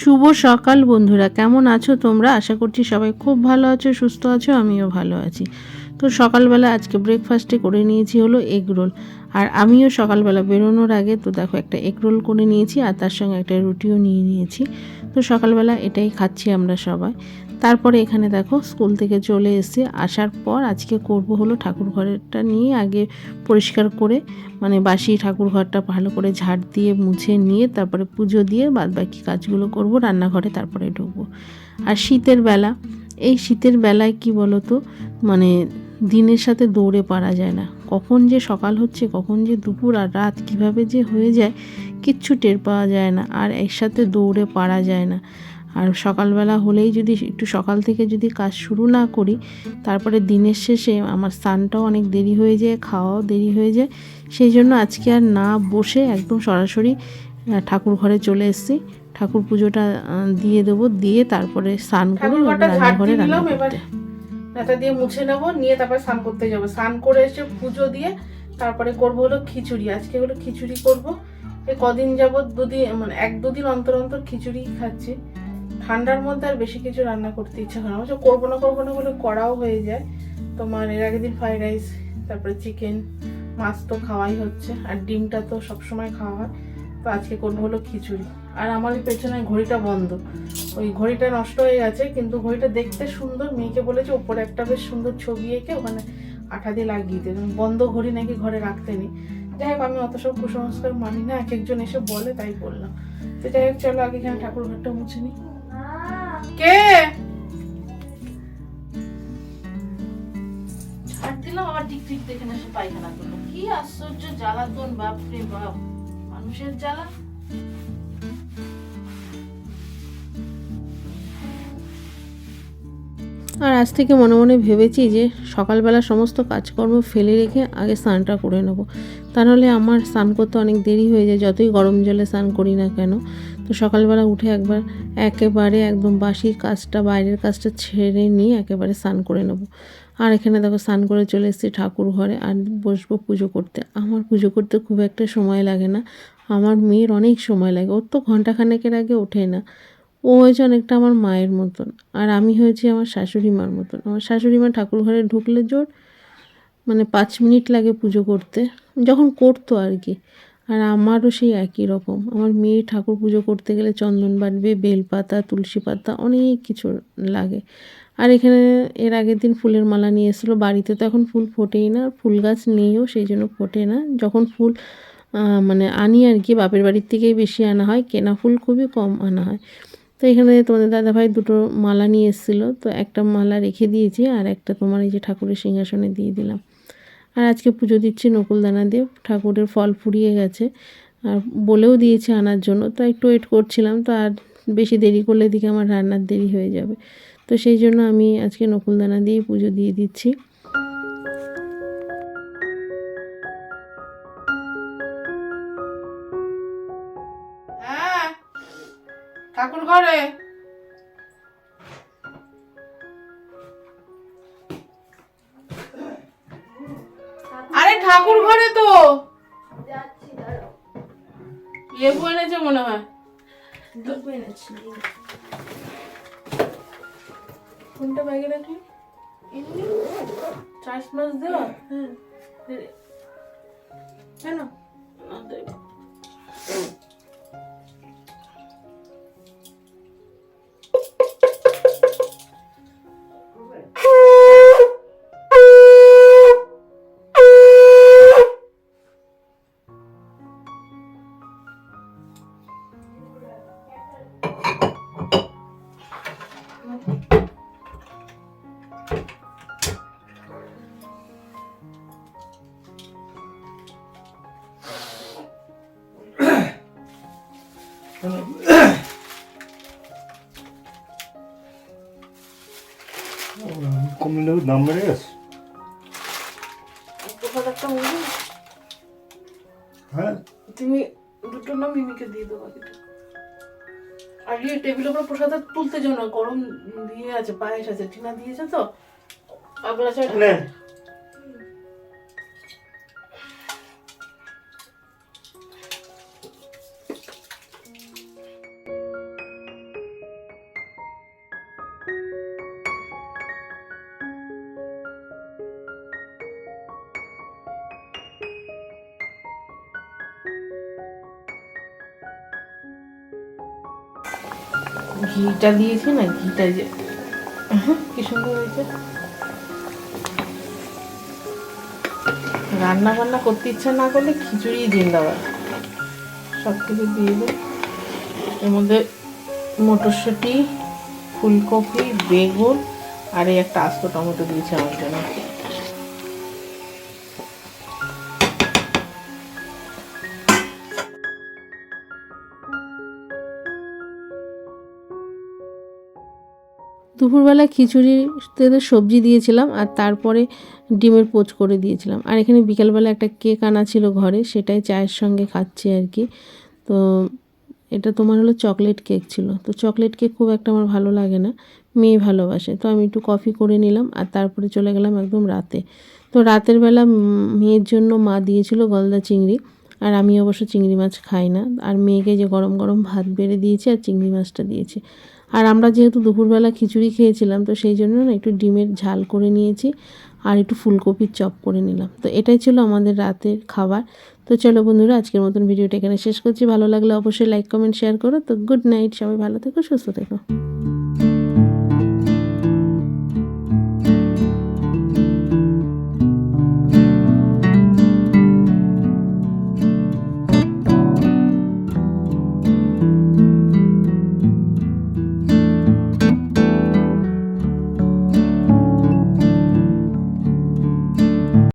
শুভ সকাল বন্ধুরা, কেমন আছো তোমরা? আশা করছি সবাই খুব ভালো আছো, সুস্থ আছো, আমিও ভালো আছি। তো সকালবেলা আজকে ব্রেকফাস্টে করে নিয়েছি হলো এগ রোল আর আমিও সকালবেলা বেরোনোর আগে তো দেখো একটা এগ রোল করে নিয়েছি, আর তার সঙ্গে একটা রুটিও নিয়ে নিয়েছি। তো সকালবেলা এটাই খাচ্ছি আমরা সবাই। তারপরে এখানে দেখো স্কুল থেকে চলে এসে আসার পর আজকে করব হলো ঠাকুর ঘরটা নিয়ে আগে পরিষ্কার করে মানে বাসি ঠাকুর ঘরটা ভালো করে ঝাড় দিয়ে মুছে নিয়ে তারপরে পুজো দিয়ে বাদ বাকি কাজগুলো করব, রান্নাঘরে তারপরে ঢুকবো। আর শীতের বেলা, এই শীতের বেলায় কি বলো তো মানে দিনের সাথে দৌড়ে পারা যায় না। কখন যে সকাল হচ্ছে, কখন যে দুপুর আর রাত কীভাবে যে হয়ে যায়, কিচ্ছু টের পাওয়া যায় না। আর এর সাথে দৌড়ে পারা যায় না। আর সকালবেলা হলেই যদি একটু সকাল থেকে যদি কাজ শুরু না করি তারপরে দিনের শেষে আমার স্নানটাও অনেক দেরি হয়ে যায় খাওয়াও দেরি হয়ে যায় সেই জন্য আজকে আর না বসে একদম সরাসরি ঠাকুর ঘরে চলে এসেছি। ঠাকুর পুজোটা দিয়ে দেবো দিয়ে তারপরে স্নান করে রান্নাঘরে রান্না করতে। নেতা দিয়ে মুছে নেব নিয়ে তারপরে স্নান করতে যাব। স্নান করে এসে পুজো দিয়ে তারপরে করব হলো খিচুড়ি। আজকে হলো খিচুড়ি করব। এই কদিন যাবত দুদিন মানে এক দুদিন অন্তর অন্তর খিচুড়ি খাচ্ছি। ঠান্ডার মধ্যে আর বেশি কিছু রান্না করতে ইচ্ছা হয় না। করব না করব না বলে করাও হয়ে যায়। তোমার এর আগের দিন ফ্রাইড রাইস তারপরে চিকেন মাছ তো খাওয়াই হচ্ছে। আর ডিমটা তো সবসময় খাওয়া হয়। তো আজকে করব হলো খিচুড়ি। আর আমার পেছনে ঘড়িটা বন্ধ। ওই ঘড়িটা নষ্ট হয়ে গেছে, কিন্তু ঘড়িটা দেখতে সুন্দর। মেয়েকে বলেছে, ওপরে একটা বেশ সুন্দর ছবি এঁকে ওখানে আঠা দিয়ে লাগিয়ে দিতে বন্ধ ঘড়ি নাকি ঘরে রাখতে নেই। যাই হোক, আমি অত সব কুসংস্কার মানি না। এক একজন এসে বলে, তাই বললাম। তো যাই হোক, চলো আগে এখানে ঠাকুর ঘরটা মুছে নি কে? ছাড় দিলাম, আবার টিক টিক দেখে এসে পায়খানা করল। কি আশ্চর্য জ্বালাতন বাপ রে বাপ। মানুষের জ্বালা। আর আজ থেকে মনে মনে ভেবেছি যে সকালবেলা সমস্ত কাজকর্ম ফেলে রেখে আগে স্নানটা করে নেব। তা নাহলে আমার স্নান করতে অনেক দেরি হয়ে যায়, যতই গরম জলে স্নান করি না কেন। তো সকালবেলা উঠে একবার একেবারে একদম বাসি কাজটা, বাইরের কাজটা ছেড়ে নিয়ে একেবারে স্নান করে নেব। আর এখানে দেখো স্নান করে চলে এসেছি ঠাকুর ঘরে আর বসবো পুজো করতে। আমার পুজো করতে খুব একটা সময় লাগে না। আমার মেয়ের অনেক সময় লাগে, ওর তো ঘন্টাখানেকের আগে ওঠে না। ও হয়েছে অনেকটা আমার মায়ের মতন। আর আমি হয়েছি আমার শাশুড়ি মার মতন। আমার শাশুড়ি মা ঠাকুর ঘরে ঢুকলে জোর মানে পাঁচ মিনিট লাগে পুজো করতে, যখন করতো আর কি। আর আমারও সেই একই রকম। আমার মেয়ে ঠাকুর পুজো করতে গেলে চন্দন বাটবে বেলপাতা, তুলসী পাতা, অনেক কিছু লাগে। আর এখানে এর আগের দিন ফুলের মালা নিয়ে এসেছিল। বাড়িতে তো এখন ফুল ফোটেই না, ফুল গাছ নেইও, সেই জন্য ফোটে না। যখন ফুল মানে আনি আর কি, বাপের বাড়ির থেকেই বেশি আনা হয়। কেনা ফুল খুবই কম আনা হয়। তো এখানে তোমাদের দাদাভাই দুটো মালা নিয়ে এসেছিল। তো একটা মালা রেখে দিয়েছি আর একটা তোমার এই যে ঠাকুরের সিংহাসনে দিয়ে দিলাম। আর আজকে পুজো দিচ্ছি নকুলদানা দিয়ে ঠাকুরের ফল ফুরিয়ে গেছে আর বলেও দিয়েছে আনার জন্য। তো একটু ওয়েট করছিলাম তো আর বেশি দেরি করলে দিকে আমার রান্নার দেরি হয়ে যাবে। তো সেই জন্য আমি আজকে নকুলদানা দিয়ে পুজো দিয়ে দিচ্ছি। ঠাকুর ঘরে? আরে ঠাকুর ঘরে তো। লেবু এনেছে মনে হয়। কোনটা ব্যাগে রাখলি? চাষ মাছ দেওয়া? হ্যাঁ। কেন? কমলেও দাম বেড়ে গেছে হ্যাঁ? তুমি দুটো না মিমিকে দিয়ে দেবো আর ইয়ে টেবিলের উপর প্রসাদ তুলতে না গরম দিয়ে আছে পায়েস আছে টিনা দিয়েছে তো। আগলা চাই ঘিটা দিয়েছি না? ঘিটা যে কি সুন্দর হয়েছে। রান্না বান্না করতে ইচ্ছা না করলে খিচুড়ি দিন জিন্দাবাদ। সব কিছু দিয়ে দিই এর মধ্যে মটরশুঁটি, ফুলকপি, বেগুন, আর এই একটা আস্ত টমেটো দিয়েছি আমার জন্য। দুপুরবেলা খিচুড়িতে সবজি দিয়েছিলাম আর তারপরে ডিমের পোচ করে দিয়েছিলাম। আর এখানে বিকালবেলা একটা কেক আনা ছিল ঘরে, সেটাই চায়ের সঙ্গে খাচ্ছি আর কি। তো এটা তোমার হলো চকলেট কেক ছিল। তো চকলেট কেক খুব একটা আমার ভালো লাগে না, মেয়ে ভালোবাসে। তো আমি একটু কফি করে নিলাম আর তারপরে চলে গেলাম একদম রাতে। তো রাতের বেলা মেয়ের জন্য মা দিয়েছিল গলদা চিংড়ি। আর আমি অবশ্য চিংড়ি মাছ খাই না। আর মেয়েকে যে গরম গরম ভাত বেড়ে দিয়েছি আর চিংড়ি মাছটা দিয়েছি। আর আমরা যেহেতু দুপুরবেলা খিচুড়ি খেয়েছিলাম, তো সেই জন্য না একটু ডিমের ঝাল করে নিয়েছি আর একটু ফুলকপির চপ করে নিলাম। তো এটাই ছিল আমাদের রাতের খাবার। তো চলো বন্ধুরা, আজকের মতন ভিডিওটা এখানে শেষ করছি। ভালো লাগলে অবশ্যই লাইক কমেন্ট শেয়ার করো। তো গুড নাইট সবাই ভালো থেকো, সুস্থ থেকো।